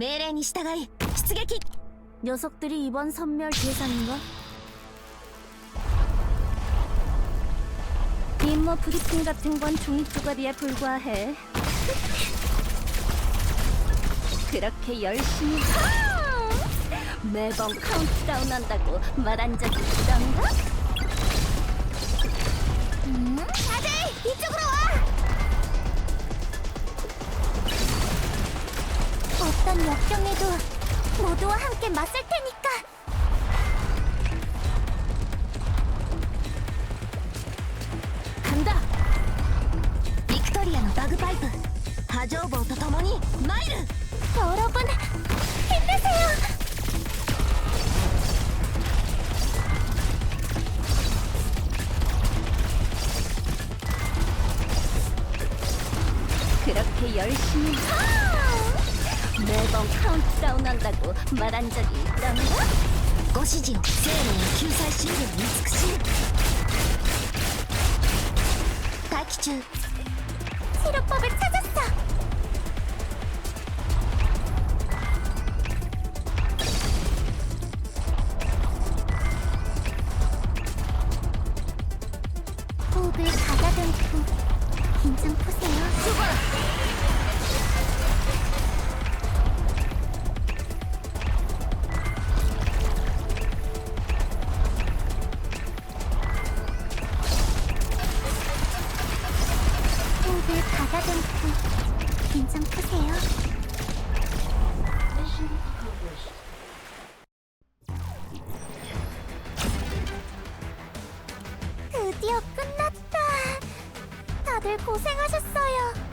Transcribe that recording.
命令に従い出撃 녀석들이 이번 선멸 대상인가? 임무 브리핑 같은 건 종이 조각이에 불과해. 그렇게 열심히 하! 매번 카운트다운 한다고 말한 적이 있던가? 음, 다들 이쪽으로 어떤 역경에도 모두와 함께 맞설 테니까. 간다. 빅토리아의 바그파이프, 하조보와 더머니 마이르. 여러분 힘내세요. 그렇게 열심히. 매번 카운트다운 한다고 말한 적이 있던가? 고시지요 세례 교사실의 미스크시 다키츠 치료법을 찾았어 호흡을 가다듬고 긴장 푸세요 수고! 을 가다듬고 긴장 푸세요. 드디어 끝났다. 다들 고생하셨어요.